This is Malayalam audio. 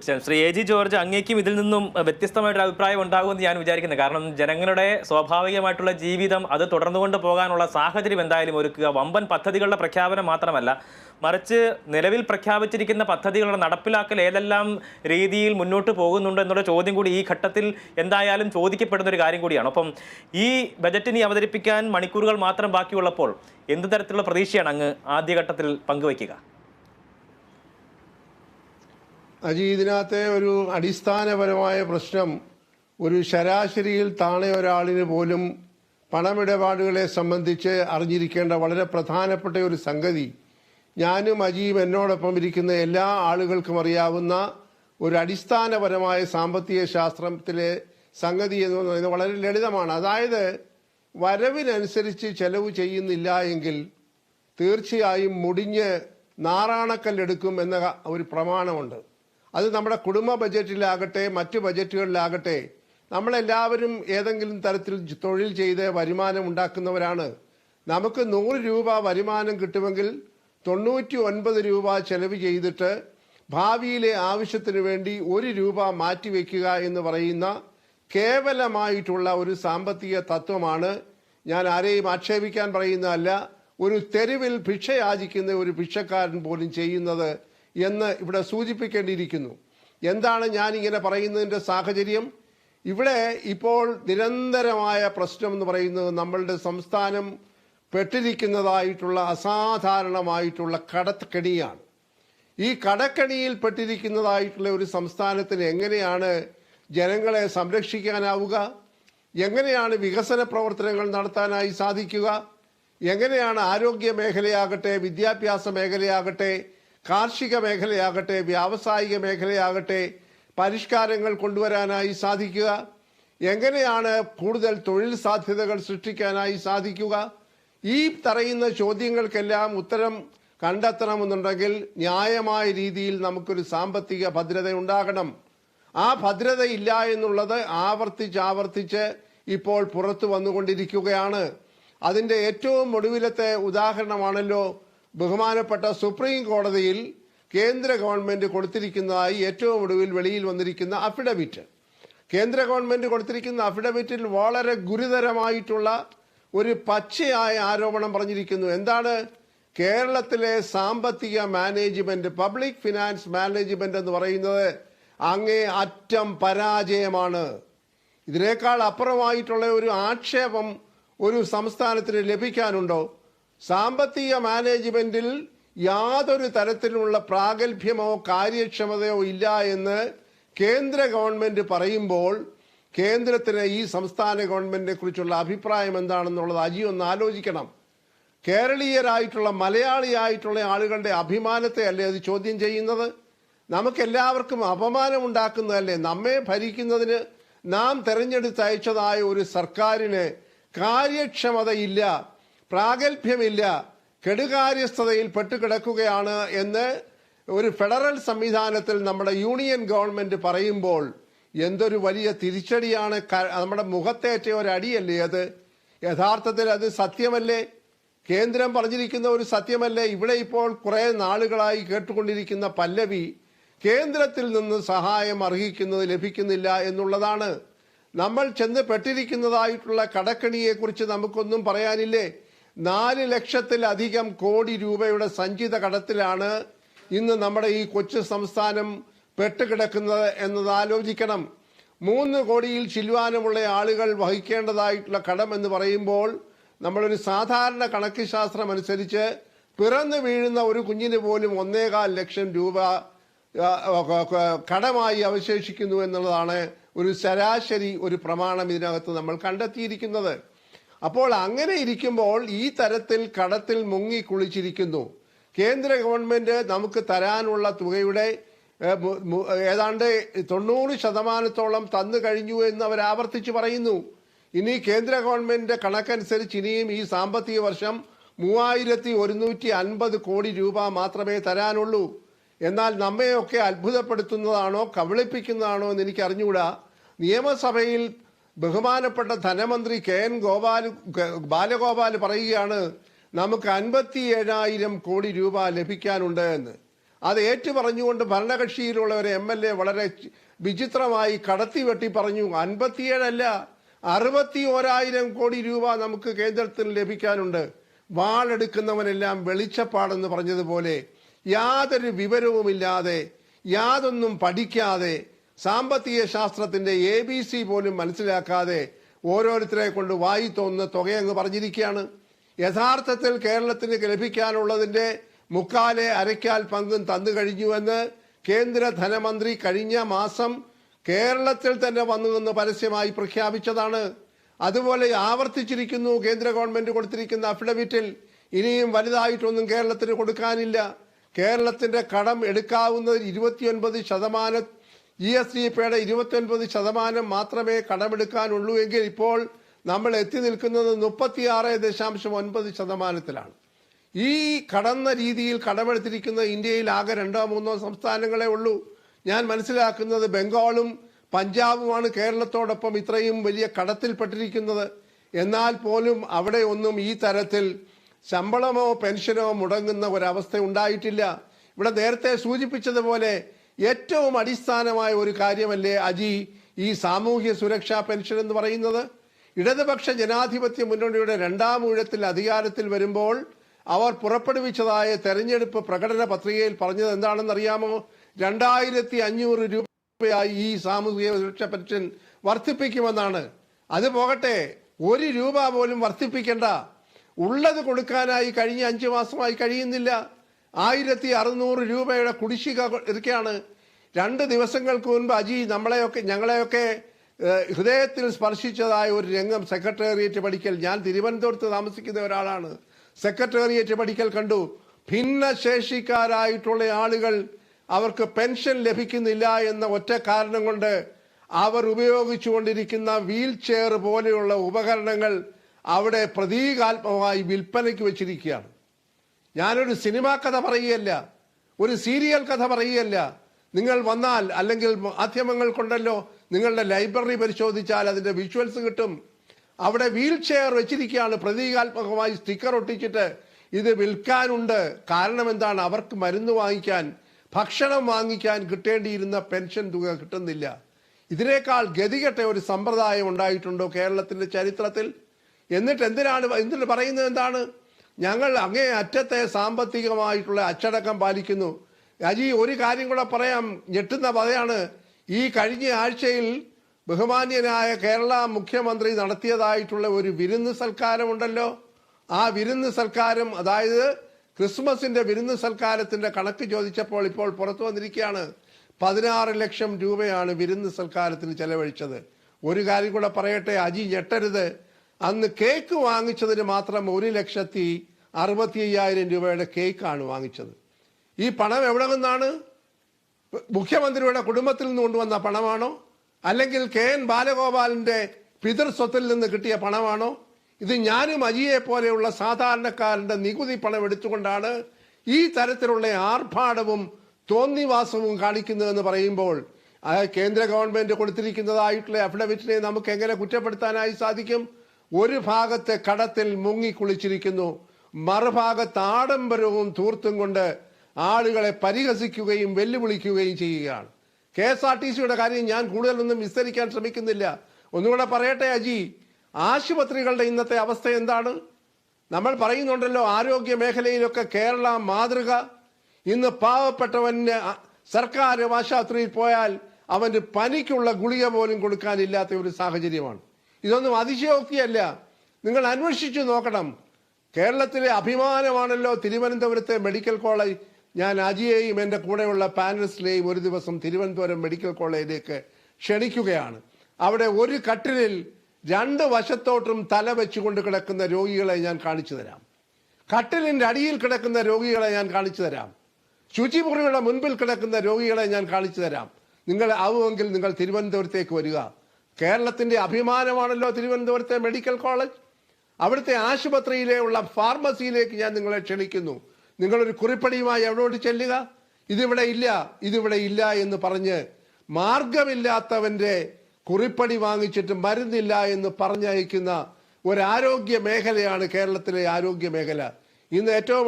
തീർച്ചയായും. ശ്രീ എ ജി ജോർജ് അങ്ങേക്കും ഇതിൽ നിന്നും വ്യത്യസ്തമായിട്ടൊരു അഭിപ്രായം ഉണ്ടാകുമെന്ന് ഞാൻ വിചാരിക്കുന്നത് കാരണം ജനങ്ങളുടെ സ്വാഭാവികമായിട്ടുള്ള ജീവിതം അത് തുടർന്നുകൊണ്ട് പോകാനുള്ള സാഹചര്യം എന്തായാലും ഒരുക്കുക. വമ്പൻ പദ്ധതികളുടെ പ്രഖ്യാപനം മാത്രമല്ല മറിച്ച് നിലവിൽ പ്രഖ്യാപിച്ചിരിക്കുന്ന പദ്ധതികളുടെ നടപ്പിലാക്കൽ ഏതെല്ലാം രീതിയിൽ മുന്നോട്ട് പോകുന്നുണ്ട് എന്നുള്ള ചോദ്യം കൂടി ഈ ഘട്ടത്തിൽ എന്തായാലും ചോദിക്കപ്പെടുന്ന ഒരു കാര്യം കൂടിയാണ്. അപ്പം ഈ ബജറ്റിനെ അവതരിപ്പിക്കാൻ മണിക്കൂറുകൾ മാത്രം ബാക്കിയുള്ളപ്പോൾ എന്ത് തരത്തിലുള്ള പ്രതീക്ഷയാണ് അങ്ങ് ആദ്യഘട്ടത്തിൽ പങ്കുവയ്ക്കുക? അജി ഇതിനകത്തെ ഒരു അടിസ്ഥാനപരമായ പ്രശ്നം ഒരു ശരാശരിയിൽ താണ ഒരാളിന് പോലും പണമിടപാടുകളെ സംബന്ധിച്ച് അറിഞ്ഞിരിക്കേണ്ട വളരെ പ്രധാനപ്പെട്ട ഒരു സംഗതി. ഞാനും അജിയും എന്നോടൊപ്പം ഇരിക്കുന്ന എല്ലാ ആളുകൾക്കും അറിയാവുന്ന ഒരു അടിസ്ഥാനപരമായ സാമ്പത്തിക ശാസ്ത്രത്തിലെ സംഗതി എന്ന് പറയുന്നത് വളരെ ലളിതമാണ്. അതായത് വരവിനനുസരിച്ച് ചെലവ് ചെയ്യുന്നില്ല എങ്കിൽ തീർച്ചയായും മുടിഞ്ഞ് നാറാണക്കല്ലെടുക്കും എന്ന ഒരു പ്രമാണമുണ്ട്. അത് നമ്മുടെ കുടുംബ ബജറ്റിലാകട്ടെ മറ്റ് ബജറ്റുകളിലാകട്ടെ നമ്മളെല്ലാവരും ഏതെങ്കിലും തരത്തിൽ തൊഴിൽ ചെയ്ത് വരുമാനം ഉണ്ടാക്കുന്നവരാണ്. നമുക്ക് നൂറ് രൂപ വരുമാനം കിട്ടുമെങ്കിൽ തൊണ്ണൂറ്റി ഒൻപത് രൂപ ചെലവ് ചെയ്തിട്ട് ഭാവിയിലെ ആവശ്യത്തിന് വേണ്ടി ഒരു രൂപ മാറ്റിവെക്കുക എന്ന് പറയുന്ന കേവലമായിട്ടുള്ള ഒരു സാമ്പത്തിക തത്വമാണ്. ഞാൻ ആരെയും ആക്ഷേപിക്കാൻ പറയുന്നതല്ല ഒരു തെരുവിൽ ഭിക്ഷയാചിക്കുന്ന ഒരു ഭിക്ഷക്കാരൻ പോലും ചെയ്യുന്നത് എന്ന് ഇവിടെ സൂചിപ്പിക്കേണ്ടിയിരിക്കുന്നു. എന്താണ് ഞാൻ ഇങ്ങനെ പറയുന്നതിന്റെ സാഹചര്യം? ഇവിടെ ഇപ്പോൾ നിരന്തരമായ പ്രശ്നം എന്ന് പറയുന്നത് നമ്മളുടെ സംസ്ഥാനം പെട്ടിരിക്കുന്നതായിട്ടുള്ള അസാധാരണമായിട്ടുള്ള കടക്കെണിയാണ് ഈ കടക്കണിയിൽ പെട്ടിരിക്കുന്നതായിട്ടുള്ള ഒരു സംസ്ഥാനത്തിന് എങ്ങനെയാണ് ജനങ്ങളെ സംരക്ഷിക്കാനാവുക? എങ്ങനെയാണ് വികസന പ്രവർത്തനങ്ങൾ നടത്താനായി സാധിക്കുക? എങ്ങനെയാണ് ആരോഗ്യ മേഖലയാകട്ടെ വിദ്യാഭ്യാസ മേഖലയാകട്ടെ കാർഷിക മേഖലയാകട്ടെ വ്യാവസായിക മേഖലയാകട്ടെ പരിഷ്കാരങ്ങൾ കൊണ്ടുവരാനായി സാധിക്കുക. എങ്ങനെയാണ് കൂടുതൽ തൊഴിൽ സാധ്യതകൾ സൃഷ്ടിക്കാനായി സാധിക്കുക? ഈ പറയുന്ന ചോദ്യങ്ങൾക്കെല്ലാം ഉത്തരം കണ്ടെത്തണമെന്നുണ്ടെങ്കിൽ ന്യായമായ രീതിയിൽ നമുക്കൊരു സാമ്പത്തിക ഭദ്രത ഉണ്ടാകണം. ആ ഭദ്രത ഇല്ല എന്നുള്ളത് ആവർത്തിച്ച് ആവർത്തിച്ച് ഇപ്പോൾ പുറത്തു വന്നുകൊണ്ടിരിക്കുകയാണ്. അതിന്റെ ഏറ്റവും ഒടുവിലത്തെ ഉദാഹരണമാണല്ലോ ബഹുമാനപ്പെട്ട സുപ്രീം കോടതിയിൽ കേന്ദ്ര ഗവൺമെന്റ് കൊടുത്തിരിക്കുന്നതായി ഏറ്റവും ഒടുവിൽ വെളിയിൽ വന്നിരിക്കുന്ന അഫിഡവിറ്റ്. കേന്ദ്ര ഗവൺമെന്റ് കൊടുത്തിരിക്കുന്ന അഫിഡവിറ്റിൽ വളരെ ഗുരുതരമായിട്ടുള്ള ഒരു പച്ചയായ ആരോപണം പറഞ്ഞിരിക്കുന്നു. എന്താണ്? കേരളത്തിലെ സാമ്പത്തിക മാനേജ്മെന്റ് പബ്ലിക് ഫിനാൻസ് മാനേജ്മെന്റ് എന്ന് പറയുന്നത് അങ്ങേ അറ്റം പരാജയമാണ്. ഇതിനേക്കാൾ അപ്പുറമായിട്ടുള്ള ഒരു ആക്ഷേപം ഒരു സംസ്ഥാനത്തിന് ലഭിക്കാനുണ്ടോ? സാമ്പത്തിക മാനേജ്മെന്റിൽ യാതൊരു തരത്തിലുള്ള പ്രാഗൽഭ്യമോ കാര്യക്ഷമതയോ ഇല്ല എന്ന് കേന്ദ്ര ഗവൺമെന്റ് പറയുമ്പോൾ കേന്ദ്രത്തിന് ഈ സംസ്ഥാന ഗവൺമെന്റിനെ കുറിച്ചുള്ള അഭിപ്രായം എന്താണെന്നുള്ളത് അജി ഒന്ന് ആലോചിക്കണം. കേരളീയരായിട്ടുള്ള മലയാളിയായിട്ടുള്ള ആളുകളുടെ അഭിമാനത്തെ അല്ലേ അത് ചോദ്യം ചെയ്യുന്നത്? നമുക്കെല്ലാവർക്കും അപമാനം ഉണ്ടാക്കുന്നതല്ലേ നമ്മെ ഭരിക്കുന്നതിന് നാം തെരഞ്ഞെടുത്തയച്ചതായ ഒരു സർക്കാരിന് കാര്യക്ഷമതയില്ല. പ്രാഗൽഭ്യമില്ല കെടുകാര്യസ്ഥതയിൽ പെട്ടുകിടക്കുകയാണ് എന്ന് ഒരു ഫെഡറൽ സംവിധാനത്തിൽ നമ്മുടെ യൂണിയൻ ഗവൺമെന്റ് പറയുമ്പോൾ എന്തൊരു വലിയ തിരിച്ചടിയാണ് നമ്മുടെ മുഖത്തേറ്റ ഒരു അടിയല്ലേ അത്? യഥാർത്ഥത്തിൽ അത് സത്യമല്ലേ? കേന്ദ്രം പറഞ്ഞിരിക്കുന്ന ഒരു സത്യമല്ലേ? ഇവിടെ ഇപ്പോൾ കുറേ നാളുകളായി കേട്ടുകൊണ്ടിരിക്കുന്ന പല്ലവി കേന്ദ്രത്തിൽ നിന്ന് സഹായം അർഹിക്കുന്നത് ലഭിക്കുന്നില്ല എന്നുള്ളതാണ്. നമ്മൾ ചെന്ന് പെട്ടിരിക്കുന്നതായിട്ടുള്ള കടക്കണിയെക്കുറിച്ച് നമുക്കൊന്നും പറയാനില്ലേ? നാല് ലക്ഷത്തിലധികം കോടി രൂപയുടെ സഞ്ചിത കടത്തിലാണ് ഇന്ന് നമ്മുടെ ഈ കൊച്ചു സംസ്ഥാനം പെട്ടുകിടക്കുന്നത് എന്നത് ആലോചിക്കണം മൂന്ന് കോടിയിൽ ചില്ലുവാനുമുള്ള ആളുകൾ വഹിക്കേണ്ടതായിട്ടുള്ള കടം എന്ന് പറയുമ്പോൾ നമ്മളൊരു സാധാരണ കണക്ക് ശാസ്ത്രം അനുസരിച്ച് പിറന്നു വീഴുന്ന ഒരു കുഞ്ഞിന് പോലും ഒന്നേകാൽ ലക്ഷം രൂപ കടമായി അവശേഷിക്കുന്നു എന്നുള്ളതാണ് ഒരു ശരാശരി ഒരു പ്രമാണം ഇതിനകത്ത് നമ്മൾ കണ്ടെത്തിയിരിക്കുന്നത്. അപ്പോൾ അങ്ങനെ ഇരിക്കുമ്പോൾ ഈ തരത്തിൽ കടത്തിൽ മുങ്ങി കുളിച്ചിരിക്കുന്നു. കേന്ദ്ര ഗവൺമെന്റ് നമുക്ക് തരാനുള്ള തുകയുടെ ഏതാണ്ട് തൊണ്ണൂറ് ശതമാനത്തോളം തന്നു കഴിഞ്ഞു എന്ന് അവർ ആവർത്തിച്ച് പറയുന്നു. ഇനി കേന്ദ്ര ഗവൺമെന്റിന്റെ കണക്കനുസരിച്ച് ഇനിയും ഈ സാമ്പത്തിക വർഷം മൂവായിരത്തി ഒരുന്നൂറ്റി അൻപത് കോടി രൂപ മാത്രമേ തരാനുള്ളൂ. എന്നാൽ നമ്മയൊക്കെ അത്ഭുതപ്പെടുത്തുന്നതാണോ കബളിപ്പിക്കുന്നതാണോ എന്ന് എനിക്ക് അറിഞ്ഞുകൂടാ നിയമസഭയിൽ ബഹുമാനപ്പെട്ട ധനമന്ത്രി കെ എൻ ഗോപാൽ ബാലഗോപാൽ പറയുകയാണ് നമുക്ക് അൻപത്തി ഏഴായിരം കോടി രൂപ ലഭിക്കാനുണ്ട് എന്ന്. അത് ഏറ്റു പറഞ്ഞുകൊണ്ട് ഭരണകക്ഷിയിലുള്ള ഒരു എം എൽ എ വളരെ വിചിത്രമായി കടത്തി വെട്ടി പറഞ്ഞു അൻപത്തിയേഴല്ല അറുപത്തി ഓരായിരം കോടി രൂപ നമുക്ക് കേന്ദ്രത്തിന് ലഭിക്കാനുണ്ട്. വാളെടുക്കുന്നവനെല്ലാം വെളിച്ചപ്പാടെന്ന് പറഞ്ഞതുപോലെ യാതൊരു വിവരവുമില്ലാതെ യാതൊന്നും പഠിക്കാതെ സാമ്പത്തിക ശാസ്ത്രത്തിന്റെ എ ബി സി പോലും മനസ്സിലാക്കാതെ ഓരോരുത്തരെ കൊണ്ട് വായി തോന്നുന്ന തുകയങ്ങ് പറഞ്ഞിരിക്കുകയാണ്. യഥാർത്ഥത്തിൽ കേരളത്തിന് ലഭിക്കാനുള്ളതിന്റെ മുക്കാലെ അരയ്ക്കാൽ പങ്കും തന്നു കഴിഞ്ഞുവെന്ന് കേന്ദ്ര ധനമന്ത്രി കഴിഞ്ഞ മാസം കേരളത്തിൽ തന്നെ വന്നു നിന്ന് പരസ്യമായി പ്രഖ്യാപിച്ചതാണ്. അതുപോലെ ആവർത്തിച്ചിരിക്കുന്നു കേന്ദ്ര ഗവൺമെന്റ് കൊടുത്തിരിക്കുന്ന അഫിഡവിറ്റിൽ. ഇനിയും വലുതായിട്ടൊന്നും കേരളത്തിന് കൊടുക്കാനില്ല. കേരളത്തിന്റെ കടം എടുക്കാവുന്നത് ഇരുപത്തിയൊൻപത് ശതമാനം ജി എസ് ഡി പിയുടെ ഇരുപത്തിയൊൻപത് ശതമാനം മാത്രമേ കടമെടുക്കാനുള്ളൂ എങ്കിൽ ഇപ്പോൾ നമ്മൾ എത്തി നിൽക്കുന്നത് മുപ്പത്തിയാറ് ദശാംശം ഒൻപത് ശതമാനത്തിലാണ്. ഈ കടന്ന രീതിയിൽ കടമെടുത്തിരിക്കുന്ന ഇന്ത്യയിൽ ആകെ രണ്ടോ മൂന്നോ സംസ്ഥാനങ്ങളെ ഉള്ളൂ. ഞാൻ മനസ്സിലാക്കുന്നത് ബംഗാളും പഞ്ചാബുമാണ് കേരളത്തോടൊപ്പം ഇത്രയും വലിയ കടത്തിൽപ്പെട്ടിരിക്കുന്നത്. എന്നാൽ പോലും അവിടെ ഒന്നും ഈ തരത്തിൽ ശമ്പളമോ പെൻഷനോ മുടങ്ങുന്ന ഒരവസ്ഥ ഉണ്ടായിട്ടില്ല. ഇവിടെ നേരത്തെ സൂചിപ്പിച്ചതുപോലെ ഏറ്റവും അടിസ്ഥാനമായ ഒരു കാര്യമല്ലേ അജി ഈ സാമൂഹ്യ സുരക്ഷാ പെൻഷൻ എന്ന് പറയുന്നത്? ഇടതുപക്ഷ ജനാധിപത്യ മുന്നണിയുടെ രണ്ടാം ഊഴത്തിൽ അധികാരത്തിൽ വരുമ്പോൾ അവർ പുറപ്പെടുവിച്ചതായ തെരഞ്ഞെടുപ്പ് പ്രകടന പത്രികയിൽ പറഞ്ഞത് എന്താണെന്ന് അറിയാമോ? രണ്ടായിരത്തി അഞ്ഞൂറ് രൂപയായി ഈ സാമൂഹ്യ സുരക്ഷാ പെൻഷൻ വർദ്ധിപ്പിക്കുമെന്നാണ്. അത് പോകട്ടെ ഒരു രൂപ പോലും വർദ്ധിപ്പിക്കേണ്ട. ഉള്ളത് കൊടുക്കാനായി കഴിഞ്ഞ അഞ്ചു മാസമായി കഴിയുന്നില്ല. ആയിരത്തി അറുന്നൂറ് രൂപയുടെ കുടിശ്ശിക ഇരിക്കുകയാണ് രണ്ട് ദിവസങ്ങൾക്ക് മുൻപ് അജി നമ്മളെയൊക്കെ ഞങ്ങളെയൊക്കെ ഹൃദയത്തിൽ സ്പർശിച്ചതായ ഒരു രംഗം സെക്രട്ടേറിയറ്റ് പഠിക്കൽ ഞാൻ തിരുവനന്തപുരത്ത് താമസിക്കുന്ന ഒരാളാണ്. സെക്രട്ടേറിയറ്റ് പഠിക്കൽ കണ്ടു. ഭിന്നശേഷിക്കാരായിട്ടുള്ള ആളുകൾ അവർക്ക് പെൻഷൻ ലഭിക്കുന്നില്ല എന്ന ഒറ്റ കാരണം കൊണ്ട് അവർ ഉപയോഗിച്ചുകൊണ്ടിരിക്കുന്ന വീൽ ചെയർ പോലെയുള്ള ഉപകരണങ്ങൾ അവിടെ പ്രതീകാത്മകമായി വിൽപ്പനയ്ക്ക് വെച്ചിരിക്കുകയാണ്. ഞാനൊരു സിനിമാ കഥ പറയുകയല്ല. ഒരു സീരിയൽ കഥ പറയുകയല്ല. നിങ്ങൾ വന്നാൽ അല്ലെങ്കിൽ മാധ്യമങ്ങൾ കൊണ്ടല്ലോ നിങ്ങളുടെ ലൈബ്രറി പരിശോധിച്ചാൽ അതിന്റെ വിഷ്വൽസ് കിട്ടും. അവിടെ വീൽ ചെയർ വെച്ചിരിക്കുകയാണ്. പ്രതീകാത്മകമായി സ്റ്റിക്കർ ഒട്ടിച്ചിട്ട് ഇത് വിൽക്കാനുണ്ട്. കാരണം എന്താണ്? അവർക്ക് മരുന്ന് വാങ്ങിക്കാൻ ഭക്ഷണം വാങ്ങിക്കാൻ കിട്ടേണ്ടിയിരുന്ന പെൻഷൻ തുക കിട്ടുന്നില്ല. ഇതിനേക്കാൾ ഗതികെട്ട ഒരു സമ്പ്രദായം ഉണ്ടായിട്ടുണ്ടോ കേരളത്തിന്റെ ചരിത്രത്തിൽ? എന്നിട്ട് എന്തിനാണ് എന്തിന് പറയുന്നത് എന്താണ്? ഞങ്ങൾ അങ്ങേ അറ്റത്തെ സാമ്പത്തികമായിട്ടുള്ള അച്ചടക്കം പാലിക്കുന്നു. അജി ഒരു കാര്യം കൂടെ പറയാം. ഞെട്ടുന്ന പതയാണ് ഈ കഴിഞ്ഞ ആഴ്ചയിൽ ബഹുമാന്യനായ കേരള മുഖ്യമന്ത്രി നടത്തിയതായിട്ടുള്ള ഒരു വിരുന്ന് സൽക്കാരമുണ്ടല്ലോ. ആ വിരുന്ന് സൽക്കാരം അതായത് ക്രിസ്മസിന്റെ വിരുന്ന് സൽക്കാരത്തിന്റെ കണക്ക് ചോദിച്ചപ്പോൾ ഇപ്പോൾ പുറത്തു വന്നിരിക്കുകയാണ്. പതിനാറ് ലക്ഷം രൂപയാണ് വിരുന്ന് സൽക്കാരത്തിന് ചെലവഴിച്ചത്. ഒരു കാര്യം കൂടെ പറയട്ടെ അജി ഞെട്ടരുത്. അന്ന് കേക്ക് വാങ്ങിച്ചതിന് മാത്രം ഒരു ലക്ഷത്തി അറുപത്തി അയ്യായിരം രൂപയുടെ കേക്കാണ് വാങ്ങിച്ചത്. ഈ പണം എവിടെ നിന്നാണ്? മുഖ്യമന്ത്രിയുടെ കുടുംബത്തിൽ നിന്ന് കൊണ്ടുവന്ന പണമാണോ? അല്ലെങ്കിൽ കെ എൻ ബാലഗോപാലിന്റെ പിതൃസ്വത്തിൽ നിന്ന് കിട്ടിയ പണമാണോ? ഇത് ഞാനും അജിയെ പോലെയുള്ള സാധാരണക്കാരന്റെ നികുതി പണം എടുത്തുകൊണ്ടാണ് ഈ തരത്തിലുള്ള ആർഭാടവും തോന്നിവാസവും കാണിക്കുന്നതെന്ന് പറയുമ്പോൾ കേന്ദ്ര ഗവൺമെന്റ് കൊടുത്തിരിക്കുന്നതായിട്ടുള്ള അഫിഡവിറ്റിനെ നമുക്ക് എങ്ങനെ കുറ്റപ്പെടുത്താനായി സാധിക്കും? ഒരു ഭാഗത്തെ കടത്തിൽ മുങ്ങിക്കുളിച്ചിരിക്കുന്നു മറുഭാഗത്ത് ആഡംബരവും തൂർത്തും കൊണ്ട് ആളുകളെ പരിഹസിക്കുകയും വെല്ലുവിളിക്കുകയും ചെയ്യുകയാണ്. കെ എസ് ആർ ടി സിയുടെ കാര്യം ഞാൻ കൂടുതലൊന്നും വിസ്തരിക്കാൻ ശ്രമിക്കുന്നില്ല. ഒന്നുകൂടെ പറയട്ടെ അജി. ആശുപത്രികളുടെ ഇന്നത്തെ അവസ്ഥ എന്താണ്? നമ്മൾ പറയുന്നുണ്ടല്ലോ ആരോഗ്യ മേഖലയിലൊക്കെ കേരള മാതൃക. ഇന്ന് പാവപ്പെട്ടവന് സർക്കാർ ആശുപത്രിയിൽ പോയാൽ അവന് പനിക്കുള്ള ഗുളിക പോലും കൊടുക്കാനില്ലാത്ത ഒരു സാഹചര്യമാണ്. ഇതൊന്നും അതിശയോക്തിയല്ല നിങ്ങൾ അന്വേഷിച്ചു നോക്കണം. കേരളത്തിലെ അഭിമാനമാണല്ലോ തിരുവനന്തപുരത്തെ മെഡിക്കൽ കോളേജ്. ഞാൻ അജിയെയും എന്റെ കൂടെയുള്ള പാനലിസ്റ്റിലെയും ഒരു ദിവസം തിരുവനന്തപുരം മെഡിക്കൽ കോളേജിലേക്ക് ക്ഷണിക്കുകയാണ്. അവിടെ ഒരു കട്ടിലിൽ രണ്ട് വശത്തോട്ടും തല വെച്ചുകൊണ്ട് കിടക്കുന്ന രോഗികളെ ഞാൻ കാണിച്ചു തരാം. കട്ടിലിന്റെ അടിയിൽ കിടക്കുന്ന രോഗികളെ ഞാൻ കാണിച്ചു തരാം. ശുചിമുറിയുടെ മുൻപിൽ കിടക്കുന്ന രോഗികളെ ഞാൻ കാണിച്ചു തരാം. നിങ്ങൾ ആവുമെങ്കിൽ നിങ്ങൾ തിരുവനന്തപുരത്തേക്ക് വരിക. കേരളത്തിന്റെ അഭിമാനമാണല്ലോ തിരുവനന്തപുരത്തെ മെഡിക്കൽ കോളേജ്. അവിടുത്തെ ആശുപത്രിയിലെ ഉള്ള ഫാർമസിയിലേക്ക് ഞാൻ നിങ്ങളെ ക്ഷണിക്കുന്നു. നിങ്ങളൊരു കുറിപ്പടിയുമായി എവിടോട്ട് ചെല്ലുക? ഇതിവിടെ ഇല്ല ഇതിവിടെ ഇല്ല എന്ന് പറഞ്ഞ് മാർഗമില്ലാത്തവന്റെ കുറിപ്പടി വാങ്ങിച്ചിട്ട് മരുന്നില്ല എന്ന് പറഞ്ഞയക്കുന്ന ഒരു ആരോഗ്യ മേഖലയാണ് കേരളത്തിലെ ആരോഗ്യ മേഖല. ഇന്ന് ഏറ്റവും